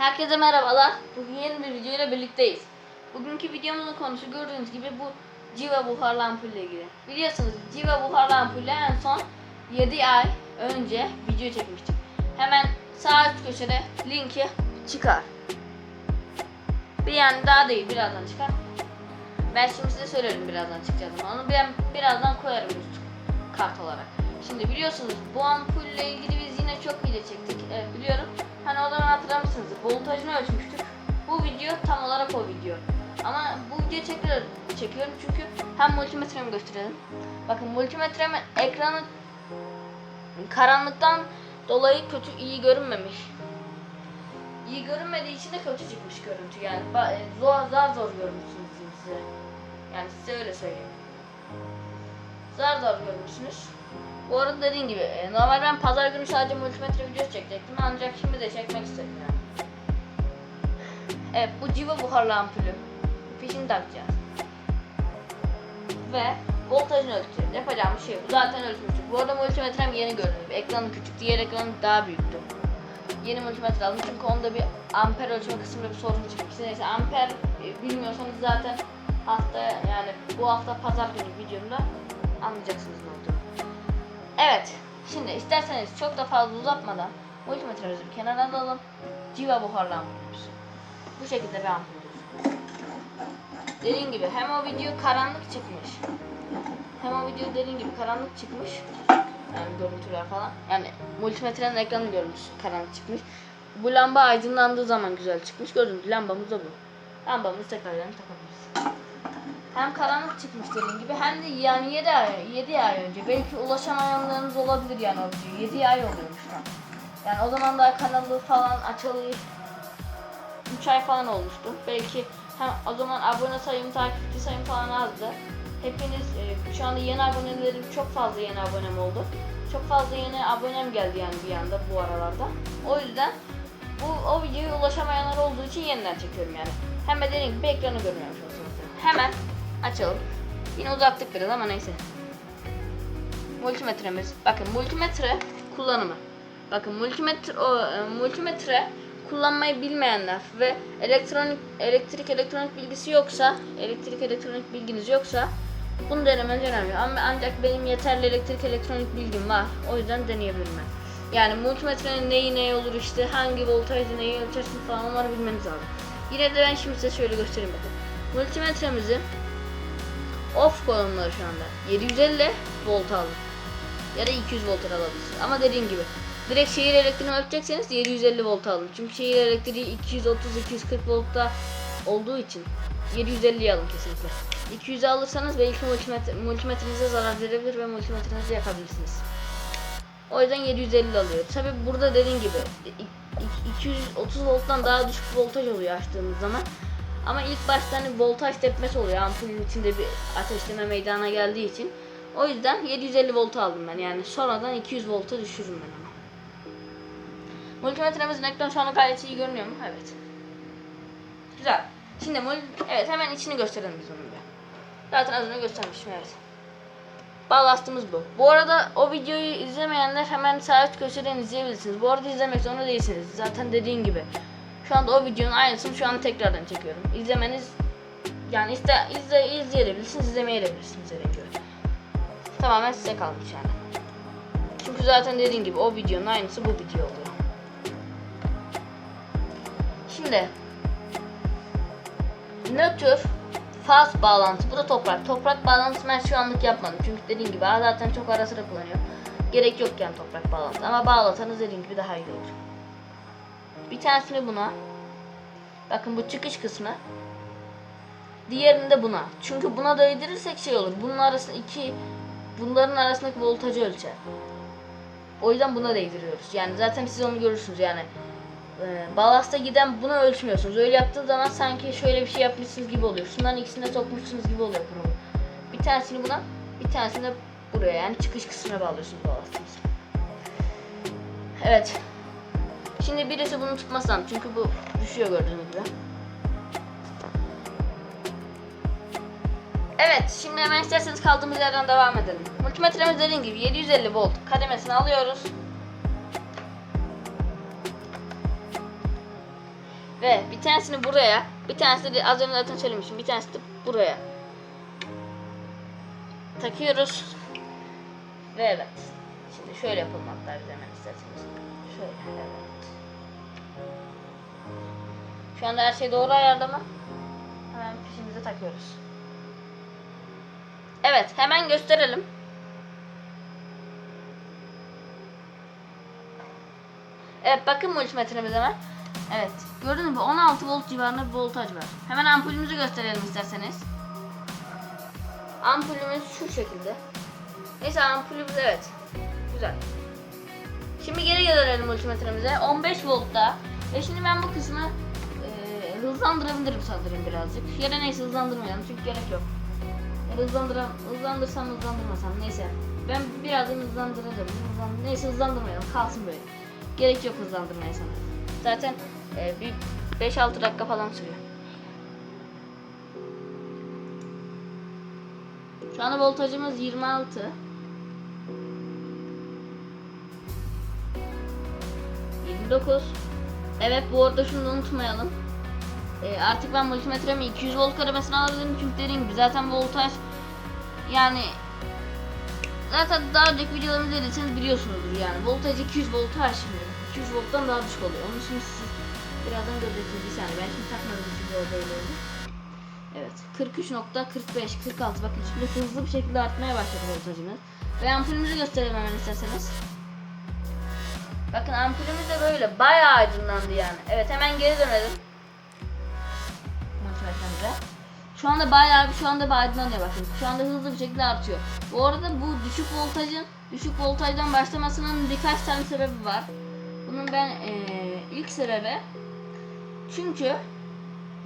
Herkese merhabalar. Bugün yeni bir video ile birlikteyiz. Bugünkü videomuzun konusu gördüğünüz gibi bu civa buharlı ampulle ilgili. Biliyorsunuz civa buharlı ampulle en son 7 ay önce video çekmiştik. Hemen sağ üst köşede linki çıkar. Bir yani daha değil birazdan çıkar. Ben şimdi size söylerim birazdan çıkacağını. Onu ben birazdan koyarım üst kart olarak. Şimdi biliyorsunuz bu ampulle ilgili biz yine çok video çektik. Evet biliyorum. Hani o zaman hatırlamışsınız. Voltajını ölçmüştük. Bu video tam olarak o video. Ama bu videoyu tekrar çekiyorum çünkü hem multimetremi gösterelim. Bakın multimetremin ekranı karanlıktan dolayı kötü iyi görünmemiş. İyi görünmediği için de kötü çıkmış görüntü yani. E, Zor, zar zor görmüşsünüz size. Yani size öyle söyleyeyim. Zar zor görmüşsünüz. Bu arada dediğim gibi e, normal ben pazar günü sadece multimetre videosu çekecektim ancak şimdi de çekmek istedim yani. Evet bu civa buharlı ampulü. Fişini takacağız. Ve voltajını ölçeceğiz. Yapacağımız şey bu. Zaten ölçmüştük. Bu arada multimetrem yeni görünüyor. Ekranı küçük, diğer ekranı daha büyüktü. Yeni multimetre aldım çünkü onda bir amper ölçme kısmında bir sorun çıkmıştı. Neyse amper e, bilmiyorsanız zaten hafta yani bu hafta pazar günü videomda anlayacaksınız ne olduğunu. Evet. Şimdi isterseniz çok da fazla uzatmadan multimetremizi bir kenara alalım. Civa ampulümüz. Bu şekilde bir ampulümüz. Dediğim gibi hem o video karanlık çıkmış. Hem o video dediğim gibi karanlık çıkmış. Yani görüntüler falan. Yani multimetrenin ekranı görmüş karanlık çıkmış. Bu lamba aydınlandığı zaman güzel çıkmış. Gördüğünüz lambamız da bu. Lambamızı tekrar yani takabiliriz. Hem karanlık çıkmış dediğim gibi hem de yani 7 ay 7 ay önce belki ulaşamayanlarınız olabilir yani o video. 7 ay oluyormuş lan. Yani o zaman daha kanalı falan açılı 3 ay falan olmuştu. Belki hem o zaman abone sayım, takipçi sayım falan azdı. Hepiniz e, şu anda yeni abonelerim çok fazla yeni abonem oldu. Çok fazla yeni abonem geldi yani bir anda bu aralarda. O yüzden bu o videoya ulaşamayanlar olduğu için yeniden çekiyorum yani. Hem de dediğim gibi ekranı görmüyormuş olsunuz. Hemen açalım. Yine uzattık biraz ama neyse. Multimetremiz. Bakın multimetre kullanımı. Bakın multimetre o e, multimetre kullanmayı bilmeyenler ve elektronik elektrik elektronik bilgisi yoksa, elektrik elektronik bilginiz yoksa bunu denemeniz önemli. Ama ancak benim yeterli elektrik elektronik bilgim var. O yüzden deneyebilirim ben. Yani multimetrenin neyi neyi olur işte hangi voltajı neyi ölçersin falan onları bilmeniz lazım. Yine de ben şimdi size şöyle göstereyim bakın. Multimetremizi off konumları şu anda. 750 volt aldım. Ya da 200 volt alabilirsiniz. Ama dediğim gibi direkt şehir elektriğini ölçecekseniz 750 volt alın. Çünkü şehir elektriği 230-240 voltta olduğu için 750'yi alın kesinlikle. 200'e alırsanız belki multimetre, multimetrenize zarar verebilir ve multimetrenizi yakabilirsiniz. O yüzden 750 alıyor. Tabi burada dediğim gibi i- i- 230 volttan daha düşük voltaj oluyor açtığımız zaman. Ama ilk başta hani voltaj tepmesi oluyor. Ampulün içinde bir ateşleme meydana geldiği için. O yüzden 750 volt aldım ben. Yani sonradan 200 volta düşürürüm ben ama. Multimetremizin ekran şu anda gayet iyi görünüyor mu? Evet. Güzel. Şimdi evet hemen içini gösterelim biz onun bir. Zaten az önce göstermişim evet. Ballastımız bu. Bu arada o videoyu izlemeyenler hemen sağ üst köşeden izleyebilirsiniz. Bu arada izlemek zorunda değilsiniz. Zaten dediğim gibi. Şu anda o videonun aynısını şu an tekrardan çekiyorum. İzlemeniz yani iste, izle, izleyebilirsiniz, izlemeyebilirsiniz dediğim gibi. Tamamen size kalmış yani. Çünkü zaten dediğim gibi o videonun aynısı bu video oluyor. Şimdi nötr faz bağlantı. Bu da toprak. Toprak bağlantısı ben şu anlık yapmadım. Çünkü dediğim gibi zaten çok ara sıra kullanıyor. Gerek yok yani toprak bağlantı. Ama bağlasanız dediğim gibi daha iyi olur. Bir tanesini buna. Bakın bu çıkış kısmı. Diğerini de buna. Çünkü buna değdirirsek şey olur. Bunun arasında iki bunların arasındaki voltajı ölçer. O yüzden buna değdiriyoruz. Yani zaten siz onu görürsünüz yani. E, balasta giden bunu ölçmüyorsunuz. Öyle yaptığınız zaman sanki şöyle bir şey yapmışsınız gibi oluyor. Şunların ikisini de sokmuşsunuz gibi oluyor programı. Bir tanesini buna, bir tanesini de buraya yani çıkış kısmına bağlıyorsunuz balastınızı. Evet. Şimdi birisi bunu tutması lazım çünkü bu düşüyor gördüğünüz gibi. Evet, şimdi hemen isterseniz kaldığımız yerden devam edelim. Multimetremiz dediğim gibi 750 volt kademesini alıyoruz. Ve bir tanesini buraya, bir tanesi de az önce zaten söylemiştim. Bir tanesi de buraya. Takıyoruz. Ve evet. Şimdi şöyle yapalım hatta biz hemen isterseniz. Şöyle evet. Şu anda her şey doğru ayarda mı? Hemen fişimizi takıyoruz. Evet hemen gösterelim. Evet bakın multimetremiz hemen. Evet gördünüz mü 16 volt civarında bir voltaj var. Hemen ampulümüzü gösterelim isterseniz. Ampulümüz şu şekilde. Neyse ampulümüz evet. Güzel. Şimdi geri gelelim multimetremize. 15 voltta. Ve şimdi ben bu kısmı hızlandırabilirim sanırım birazcık. Ya da neyse hızlandırmayalım çünkü gerek yok. Ya hızlandıram, hızlandırsam hızlandırmasam neyse. Ben birazdan hızlandıracağım. Hızlandır, neyse hızlandırmayalım kalsın böyle. Gerek yok hızlandırmaya sanırım. Zaten e, bir 5-6 dakika falan sürüyor. Şu anda voltajımız 26. 29. Evet bu arada şunu da unutmayalım. Ee, artık ben multimetremi 200 volt kademesine alabilirim çünkü dediğim gibi zaten voltaj yani zaten daha önceki videolarımı izlediyseniz biliyorsunuzdur yani voltaj 200 voltu aşmıyor. 200 volttan daha düşük oluyor. Onun için siz birazdan göreceksiniz bir saniye. Ben şimdi takmadım çünkü o böyle. Evet 43.45 46 bakın şimdi hızlı bir şekilde artmaya başladı voltajımız. Ve ampulümüzü gösterelim hemen isterseniz. Bakın ampulümüz de böyle bayağı aydınlandı yani. Evet hemen geri dönelim. Multimetremize. Şu anda bayağı şu anda aydınlanıyor bakın. Şu anda hızlı bir şekilde artıyor. Bu arada bu düşük voltajın düşük voltajdan başlamasının birkaç tane sebebi var. Bunun ben eee, ilk sebebi çünkü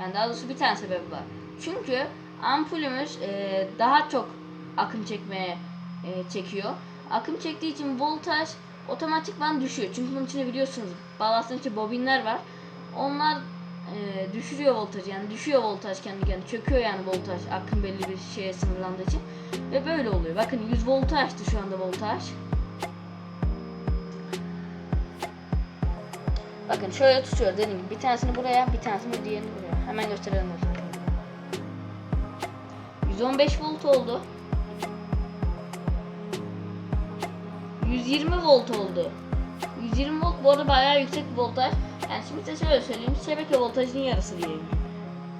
yani daha doğrusu bir tane sebebi var. Çünkü ampulümüz eee, daha çok akım çekmeye eee, çekiyor. Akım çektiği için voltaj otomatikman düşüyor. Çünkü bunun içinde biliyorsunuz bağlantının içinde bobinler var. Onlar eee, düşürüyor voltajı yani düşüyor voltaj kendi kendine çöküyor yani voltaj akım belli bir şeye sınırlandığı için ve böyle oluyor. Bakın 100 voltu açtı şu anda voltaj. Bakın şöyle tutuyor dediğim gibi bir tanesini buraya bir tanesini diğerini buraya. Hemen gösterelim o zaman. 115 volt oldu. 120 volt oldu. 120 volt bu arada bayağı yüksek bir voltaj. Yani şimdi size şöyle söyleyeyim. Şebeke voltajının yarısı diyeyim.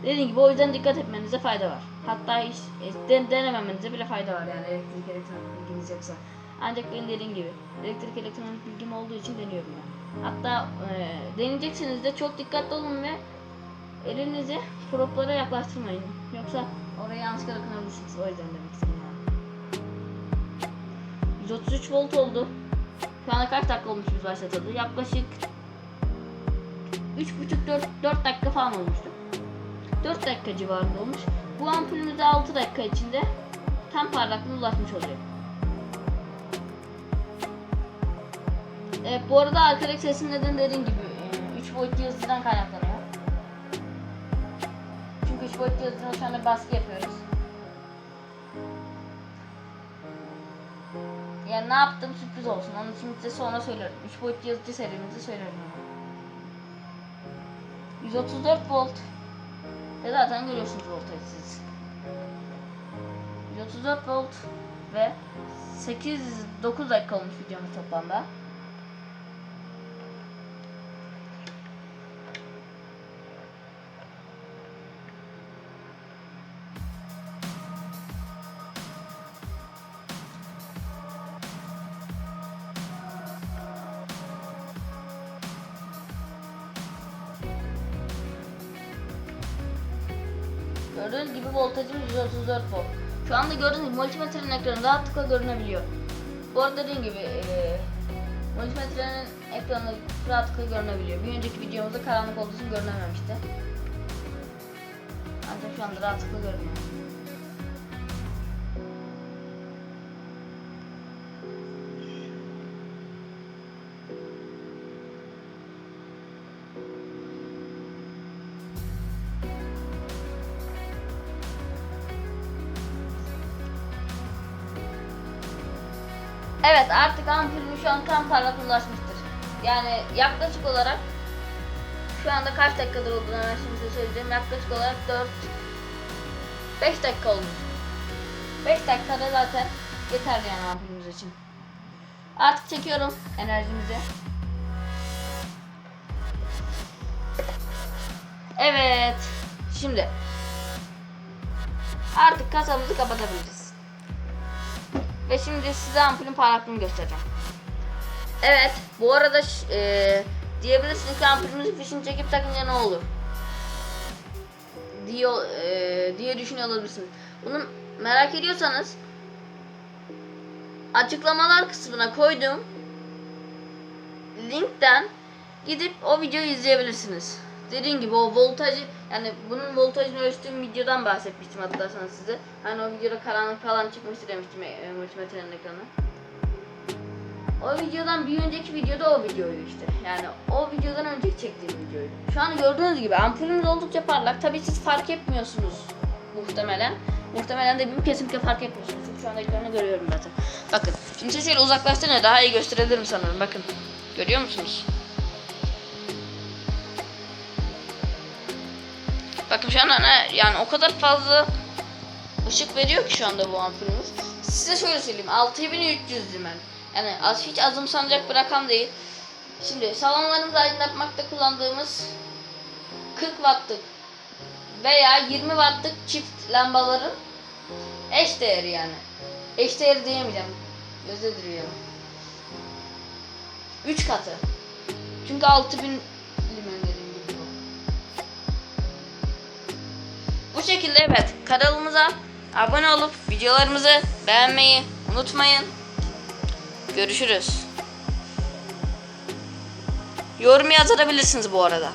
Dediğim gibi o yüzden dikkat etmenize fayda var. Hatta hiç e, den- denememenize bile fayda var yani elektrik elektronik bilginiz yoksa. Ancak benim dediğim gibi elektrik elektronik bilgim olduğu için deniyorum ben. Hatta e, deneyeceksiniz de çok dikkatli olun ve elinizi proplara yaklaştırmayın. Yoksa oraya yanlışlıkla dokunabilirsiniz. O yüzden demek istedim yani. 133 volt oldu. Şu anda kaç dakika olmuş biz başlatalı? Yaklaşık 3,5-4 4 dakika falan olmuştu. 4 dakika civarında olmuş. Bu ampulümüz de 6 dakika içinde tam parlaklığına ulaşmış oluyor. Evet bu arada arkadaki sesin neden dediğim gibi 3 boyutlu yazıcıdan kaynaklanıyor. Çünkü 3 boyutlu yazıcıdan şu anda baskı yapıyoruz. Yani ne yaptım sürpriz olsun. Onu şimdi size sonra söylerim. 3 boyutlu yazıcı serimizi söylerim. 134 volt. Ve zaten görüyorsunuz voltajı siz. 134 volt ve 8-9 dakika olmuş videomuz toplamda. Gördüğünüz gibi voltajımız 134 volt. Şu anda gördüğünüz multimetrenin ekranı rahatlıkla görünebiliyor. Bu arada dediğim gibi eee multimetrenin ekranı rahatlıkla görünebiliyor. Bir önceki videomuzda karanlık olduğu için görünememişti. Ancak şu anda rahatlıkla görünüyor. Evet artık ampulüm şu an tam parlak ulaşmıştır. Yani yaklaşık olarak Şu anda kaç dakikada olduğunu hemen şimdi söyleyeceğim. Yaklaşık olarak 4 5 dakika oldu. 5 dakikada zaten yeterli yani ampulümüz için. Artık çekiyorum enerjimizi. Evet. Şimdi artık kasamızı kapatabiliriz. Ve şimdi size ampulün parlaklığını göstereceğim. Evet, bu arada e, diyebilirsiniz ki ampulümüzün fişini çekip takınca ne olur? Diye, e, diye düşünüyor olabilirsiniz. Bunu merak ediyorsanız açıklamalar kısmına koyduğum linkten gidip o videoyu izleyebilirsiniz. Dediğim gibi o voltajı yani bunun voltajını ölçtüğüm videodan bahsetmiştim hatırlarsanız size. Hani o videoda karanlık falan çıkmıştı demiştim e, multimetrenin ekranı. O videodan bir önceki videoda o videoydu işte. Yani o videodan önceki çektiğim videoydu. Şu an gördüğünüz gibi ampulümüz oldukça parlak. Tabii siz fark etmiyorsunuz muhtemelen. Muhtemelen de bir kesinlikle fark etmiyorsunuz. Şu anda ekranı görüyorum zaten. Bakın. Şimdi size şöyle uzaklaştırınca daha iyi gösterebilirim sanırım. Bakın. Görüyor musunuz? Bakın şu an hani yani o kadar fazla ışık veriyor ki şu anda bu ampulümüz. Size şöyle söyleyeyim 6300 lümen. Yani az hiç azımsanacak bir rakam değil. Şimdi salonlarımızı aydınlatmakta kullandığımız 40 wattlık veya 20 wattlık çift lambaların eş değeri yani. Eş değeri diyemeyeceğim. Özür diliyorum. 3 katı. Çünkü 6000 Bu şekilde evet kanalımıza abone olup videolarımızı beğenmeyi unutmayın. Görüşürüz. Yorum yazabilirsiniz bu arada.